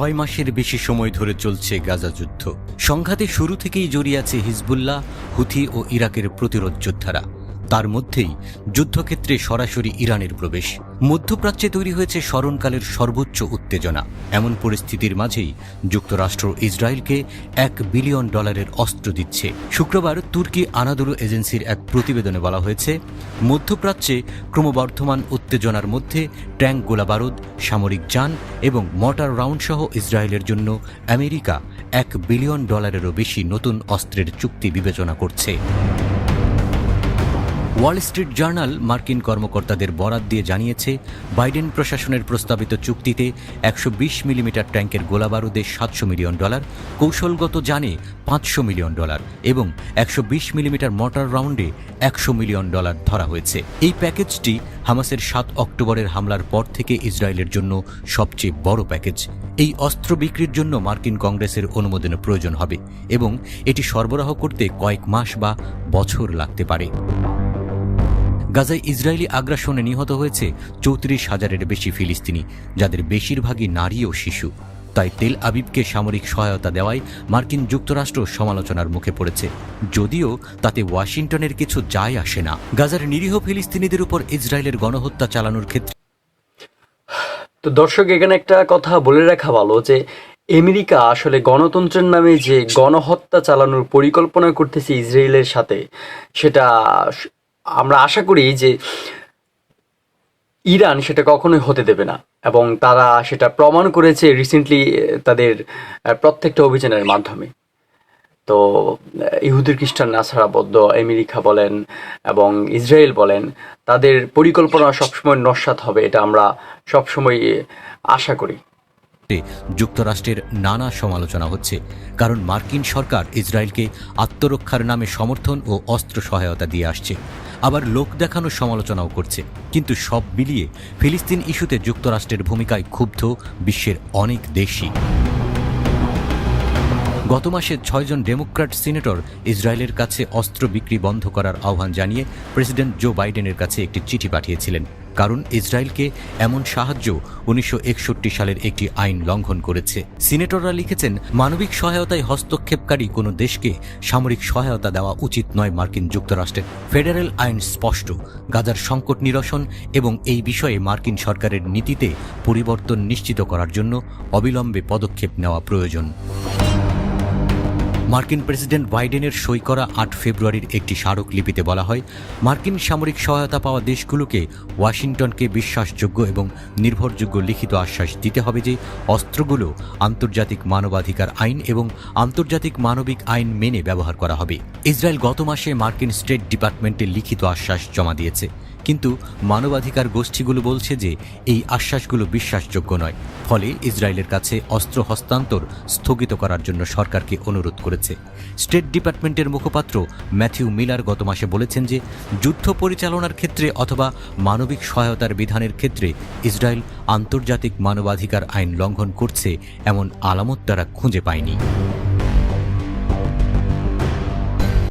ছয় মাসের বেশি সময় ধরে চলছে গাজা যুদ্ধ। সংঘাতে শুরু থেকেই জড়িয়ে আছে হিজবুল্লাহ, হুথি ও ইরাকের প্রতিরোধ যোদ্ধারা। তার মধ্যেই যুদ্ধক্ষেত্রে সরাসরি ইরানের প্রবেশ। মধ্যপ্রাচ্যে তৈরি হয়েছে স্মরণকালের সর্বোচ্চ উত্তেজনা। এমন পরিস্থিতির মাঝেই যুক্তরাষ্ট্র ইসরায়েলকে এক বিলিয়ন ডলারের অস্ত্র দিচ্ছে। শুক্রবার তুর্কি আনাদুলু এজেন্সির এক প্রতিবেদনে বলা হয়েছে, মধ্যপ্রাচ্যে ক্রমবর্ধমান উত্তেজনার মধ্যে ট্যাঙ্ক গোলাবারুদ, সামরিক যান এবং মটার রাউন্ড সহ ইসরায়েলের জন্য আমেরিকা এক বিলিয়ন ডলারেরও বেশি নতুন অস্ত্রের চুক্তি বিবেচনা করছে। ওয়াল স্ট্রিট জার্নাল মার্কিন কর্মকর্তাদের বরাত দিয়ে জানিয়েছে, বাইডেন প্রশাসনের প্রস্তাবিত চুক্তিতে একশো বিশ মিলিমিটার ট্যাঙ্কের গোলাবারুদে সাতশো মিলিয়ন ডলার, কৌশলগত জানে পাঁচশো মিলিয়ন ডলার এবং একশো বিশ মিলিমিটার মটার রাউন্ডে একশো মিলিয়ন ডলার ধরা হয়েছে। এই প্যাকেজটি হামাসের সাত অক্টোবরের হামলার পর থেকে ইসরায়েলের জন্য সবচেয়ে বড় প্যাকেজ। এই অস্ত্র বিক্রির জন্য মার্কিন কংগ্রেসের অনুমোদনের প্রয়োজন হবে এবং এটি সরবরাহ করতে কয়েক মাস বা বছর লাগতে পারে। গাজায় ইসরায়েলি আগ্রাসনে নিহত হয়েছে চৌত্রিশ হাজারের বেশি ফিলিস্তিনি, যাদের বেশিরভাগই নারী ও শিশু। তাই তেল আবিবকে সামরিক সহায়তা দেওয়ায় মার্কিন যুক্তরাষ্ট্র সমালোচনার মুখে পড়েছে। যদিও তাতে ওয়াশিংটনের কিছু যায় আসে না। গাজার নিরীহ ফিলিস্তিনিদের উপর ইসরায়েলের গণহত্যা চালানোর ক্ষেত্রে তো দর্শক, এখানে একটা কথা বলে রাখা ভালো যে আমেরিকা আসলে গণতন্ত্রের নামে যে গণহত্যা চালানোর পরিকল্পনা করতেছে ইসরায়েলের সাথে, সেটা আমরা আশা করি যে ইরান সেটা কখনোই হতে দেবে না, এবং তারা সেটা প্রমাণ করেছে রিসেন্টলি তাদের প্রত্যেকটা অভিযানের মাধ্যমে। তো ইহুদির খ্রিস্টান নাছাড়া বৌদ্ধ, আমেরিকা বলেন এবং ইসরায়েল বলেন, তাদের পরিকল্পনা সবসময় নস্বাত হবে, এটা আমরা সবসময় আশা করি। যুক্তরাষ্ট্রের নানা সমালোচনা হচ্ছে, কারণ মার্কিন সরকার ইসরায়েলকে আত্মরক্ষার নামে সমর্থন ও অস্ত্র সহায়তা দিয়ে আসছে। আবার লোক দেখানোর সমালোচনাও করছে। কিন্তু সব মিলিয়ে ফিলিস্তিন ইস্যুতে যুক্তরাষ্ট্রের ভূমিকায় ক্ষুব্ধ বিশ্বের অনেক দেশই। গত মাসে ছয়জন ডেমোক্র্যাট সিনেটর ইসরায়েলের কাছে অস্ত্র বিক্রি বন্ধ করার আহ্বান জানিয়ে প্রেসিডেন্ট জো বাইডেনের কাছে একটি চিঠি পাঠিয়েছিলেন। কারণ ইসরায়েলকে এমন সাহায্য উনিশশো একষট্টি সালের একটি আইন লঙ্ঘন করেছে। সিনেটররা লিখেছেন, মানবিক সহায়তায় হস্তক্ষেপকারী কোনো দেশকে সামরিক সহায়তা দেওয়া উচিত নয় মার্কিন যুক্তরাষ্ট্রের। ফেডারেল আইন স্পষ্ট, গাজার সংকট নিরসন এবং এই বিষয়ে মার্কিন সরকারের নীতিতে পরিবর্তন নিশ্চিত করার জন্য অবিলম্বে পদক্ষেপ নেওয়া প্রয়োজন। মার্কিন প্রেসিডেন্ট বাইডেনের সই করা আট ফেব্রুয়ারির একটি স্মারকলিপিতে বলা হয়, মার্কিন সামরিক সহায়তা পাওয়া দেশগুলোকে ওয়াশিংটনকে বিশ্বাসযোগ্য এবং নির্ভরযোগ্য লিখিত আশ্বাস দিতে হবে যে, অস্ত্রগুলো আন্তর্জাতিক মানবাধিকার আইন এবং আন্তর্জাতিক মানবিক আইন মেনে ব্যবহার করা হবে। ইসরায়েল গত মাসে মার্কিন স্টেট ডিপার্টমেন্টে লিখিত আশ্বাস জমা দিয়েছে। কিন্তু মানবাধিকার গোষ্ঠীগুলো বলছে যে, এই আশ্বাসগুলো বিশ্বাসযোগ্য নয়। ফলে ইসরায়েলের কাছে অস্ত্র হস্তান্তর স্থগিত করার জন্য সরকারকে অনুরোধ করেছে। স্টেট ডিপার্টমেন্টের মুখপাত্র ম্যাথিউ মিলার গত মাসে বলেছেন যে, যুদ্ধ পরিচালনার ক্ষেত্রে অথবা মানবিক সহায়তার বিধানের ক্ষেত্রে ইসরায়েল আন্তর্জাতিক মানবাধিকার আইন লঙ্ঘন করছে এমন আলামত তারা খুঁজে পায়নি।